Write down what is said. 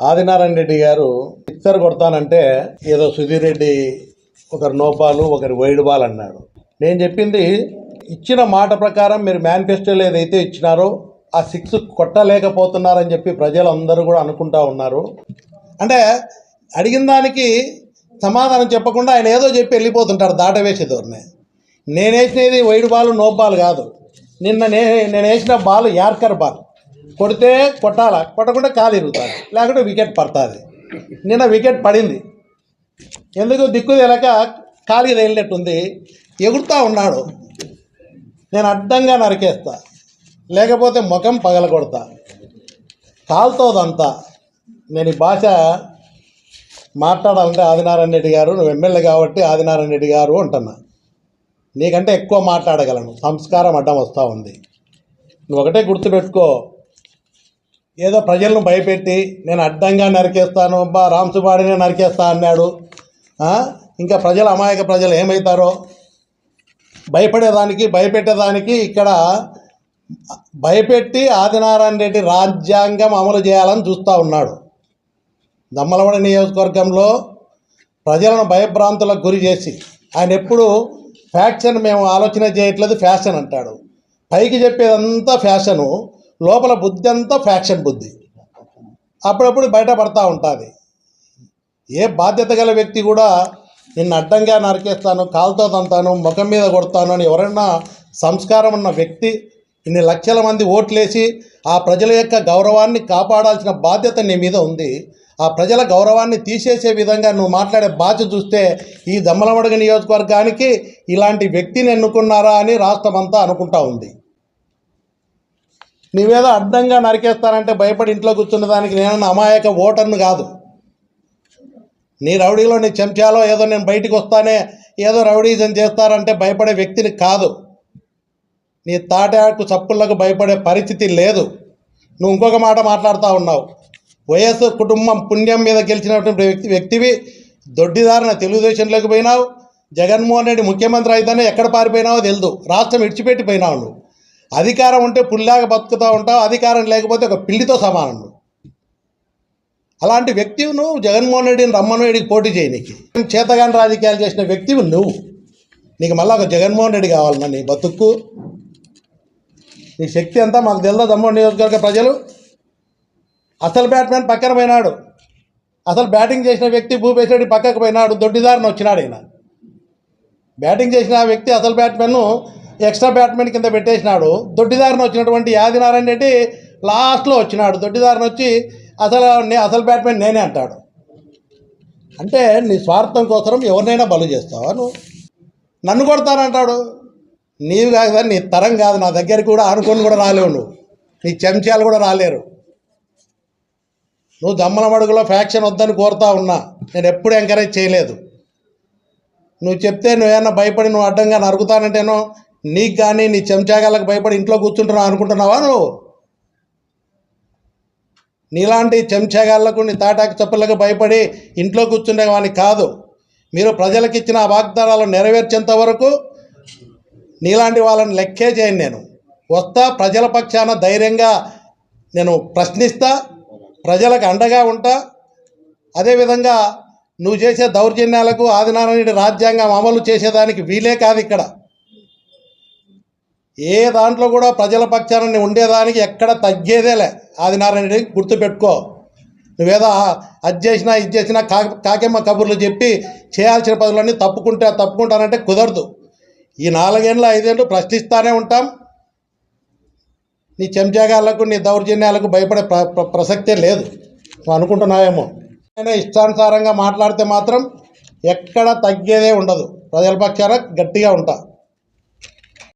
ఆదినారాయణ రెడ్డి గారు పిక్చర్ కొడతానంటే ఏదో సుధీర్ రెడ్డి ఒకరు నోపాలు ఒకరు వైడ్ బాల్ అన్నాడు. నేను చెప్పింది ఇచ్చిన మాట ప్రకారం మీరు మేనిఫెస్టోలో ఏదైతే ఇచ్చినారో ఆ సిక్స్ కొట్టలేకపోతున్నారని చెప్పి ప్రజలందరూ కూడా అనుకుంటా ఉన్నారు. అంటే అడిగిన దానికి సమాధానం చెప్పకుండా ఆయన ఏదో చెప్పి వెళ్ళిపోతుంటారు దాటవేసే ధోరణి. నేను వేసినది వైడ్ బాల్ నో బాల్ కాదు. నిన్న నే నేను వేసిన బాల్ యార్కర్ బాల్. కొడితే కొట్టాల? కొట్టకుండా కాలు ఇరుగుతారు లేకుంటే వికెట్ పడుతుంది. నిన్న వికెట్ పడింది. ఎందుకు దిక్కు తెలక కాలికి తగిలినట్టుంది ఎగురుతా ఉన్నాడు. నేను అడ్డంగా నరికేస్తా. లేకపోతే ముఖం పగలగొడతా. కాలుతోదంతా నేను ఈ భాష మాట్లాడాలంటే ఆదినారాయణ రెడ్డి గారు నువ్వు ఎమ్మెల్యే కాబట్టి ఆదినారాయణ రెడ్డి గారు అంటున్నా. నీకంటే ఎక్కువ మాట్లాడగలను. సంస్కారం అడ్డం వస్తూ ఉంది. నువ్వు ఒకటే గుర్తుపెట్టుకో. ఏదో ప్రజలను భయపెట్టి నేను అడ్డంగా నరికేస్తాను అబ్బా రామ్సుబాడినే నరికేస్తా అన్నాడు. ఇంకా ప్రజలు అమాయక ప్రజలు ఏమవుతారో భయపడేదానికి భయపెట్టేదానికి ఇక్కడ భయపెట్టి ఆదినారాయణ రెడ్డి రాజ్యాంగం అమలు చేయాలని చూస్తూ ఉన్నాడు. దమ్మలవాడ నియోజకవర్గంలో ప్రజలను భయభ్రాంతులకు గురి చేసి ఆయన ఎప్పుడు ఫ్యాక్షన్ మేము ఆలోచన చేయట్లేదు ఫ్యాషన్ అంటాడు. పైకి చెప్పేదంతా ఫ్యాషను. లోపల బుద్ధి అంతా ఫ్యాక్షన్ బుద్ధి. అప్పుడప్పుడు బయటపడతా ఉంటుంది. ఏ బాధ్యత గల వ్యక్తి కూడా నిన్ను అడ్డంగా నరికేస్తాను కాలుతో తంతాను ముఖం మీద కొడతాను అని ఎవరైనా సంస్కారం ఉన్న వ్యక్తి ఇన్ని లక్షల మంది ఓట్లేసి ఆ ప్రజల యొక్క గౌరవాన్ని కాపాడాల్సిన బాధ్యత నీ మీద ఉంది. ఆ ప్రజల గౌరవాన్ని తీసేసే విధంగా నువ్వు మాట్లాడే బాధ్యత చూస్తే ఈ దమ్మలమడుగు నియోజకవర్గానికి ఇలాంటి వ్యక్తిని ఎన్నుకున్నారా అని రాష్ట్రం అంతా అనుకుంటా ఉంది. నీవేదో అడ్డంగా నరికేస్తానంటే భయపడి ఇంట్లో కూర్చున్న దానికి నేను అమాయక ఓటర్ను కాదు. నీ రౌడీలో నీ చెంచాలో ఏదో నేను బయటికి వస్తానే ఏదో రౌడీజం చేస్తారంటే భయపడే వ్యక్తిని కాదు. నీ తాటాకు చప్పుళ్ళకు భయపడే పరిస్థితి లేదు. నువ్వు ఇంకొక మాట మాట్లాడుతూ ఉన్నావు. వైఎస్ కుటుంబం పుణ్యం మీద గెలిచినటువంటి వ్యక్తి వ్యక్తివి దొడ్డిదారిన తెలుగుదేశంలోకి పోయినావు. జగన్మోహన్ రెడ్డి ముఖ్యమంత్రి అయితేనే ఎక్కడ పారిపోయినావో తెలియదు రాష్ట్రం ఇడ్చిపెట్టిపోయినావు నువ్వు. అధికారం ఉంటే పుల్లాగా బతుకుతూ ఉంటావు అధికారం లేకపోతే ఒక పిల్లితో సమానం నువ్వు. అలాంటి వ్యక్తివి నువ్వు జగన్మోహన్ రెడ్డిని రమ్మను రెడ్డికి పోటీ చేయనికి చేతగాని రాజకీయాలు చేసిన వ్యక్తివి నువ్వు. నీకు మళ్ళీ ఒక జగన్మోహన్ రెడ్డి కావాలన్నా నీ బతుక్కు నీ శక్తి అంతా మాకు తెలుదా దమ్మూడు నియోజకవర్గ ప్రజలు. అసలు బ్యాట్మెన్ పక్కన పోయినాడు. అసలు బ్యాటింగ్ చేసిన వ్యక్తి భూపేశ్ రెడ్డి పక్కకు పోయినాడు. దొడ్డిదారిని వచ్చినాడు ఈయన. బ్యాటింగ్ చేసిన వ్యక్తి అసలు బ్యాట్మెన్ను ఎక్స్ట్రా బ్యాట్మెంట్ కింద పెట్టేసినాడు. దొడ్డిదారిని వచ్చినటువంటి యాదినారాయణ రెడ్డి లాస్ట్లో వచ్చినాడు. దొడ్డిదారిని వచ్చి అసలు అసలు బ్యాట్మెన్ నేనే అంటాడు. అంటే నీ స్వార్థం కోసం ఎవరినైనా బలు చేస్తావా నువ్వు? నన్ను కొడతానంటాడు. నీవు కాదు కదా నీ తరం కాదు. నా దగ్గరికి కూడా అనుకొని కూడా రాలేవు నువ్వు. నీ చెంచాలు కూడా రాలేరు. నువ్వు దమ్మల మడుగులో ఫ్యాక్షన్ వద్దని కోరుతా ఉన్నా. నేను ఎప్పుడు ఎంకరేజ్ చేయలేదు. నువ్వు చెప్తే నువ్వేమన్నా భయపడి నువ్వు అడ్డంగా నరుకుతానంటేనో నీకు కానీ నీ చెంచాగాళ్ళకి భయపడి ఇంట్లో కూర్చుంటున్నావు అనుకుంటున్నావా నువ్వు? నీలాంటి చెంచాగాళ్ళకు నీ తాటాకు చెప్పులకు భయపడి ఇంట్లో కూర్చుండేవాని కాదు. మీరు ప్రజలకు ఇచ్చిన ఆ వాగ్దానాలు నెరవేర్చేంత వరకు నీలాంటి వాళ్ళని లెక్కే చేయను నేను. వస్తా ప్రజల పక్షాన ధైర్యంగా నేను ప్రశ్నిస్తా ప్రజలకు అండగా ఉంటా. అదేవిధంగా నువ్వు చేసే దౌర్జన్యాలకు ఆదినారాయణ రాజ్యాంగం అమలు చేసేదానికి వీలే కాదు ఇక్కడ. ఏ దాంట్లో కూడా ప్రజల పక్షాన ఉండేదానికి ఎక్కడ తగ్గేదేలే ఆదినారాయణ రెడ్డి గుర్తుపెట్టుకో. నువ్వేదో అది చేసినా ఇది చేసినా కా కాకెమ్మ కబుర్లు చెప్పి చేయాల్సిన పనులన్నీ తప్పుకుంటా తప్పుకుంటానంటే కుదరదు. ఈ నాలుగేళ్ళు ఐదేళ్ళు ప్రశ్నిస్తానే ఉంటాం. నీ చెంచాగాళ్ళకు నీ దౌర్జన్యాలకు భయపడే ప్ర ప్ర- ప్రసక్తే లేదు. నువ్వు అనుకుంటున్నావేమో. నేను ఇష్టానుసారంగా మాట్లాడితే మాత్రం ఎక్కడ తగ్గేదే ఉండదు. ప్రజల పక్షాన గట్టిగా ఉంటా.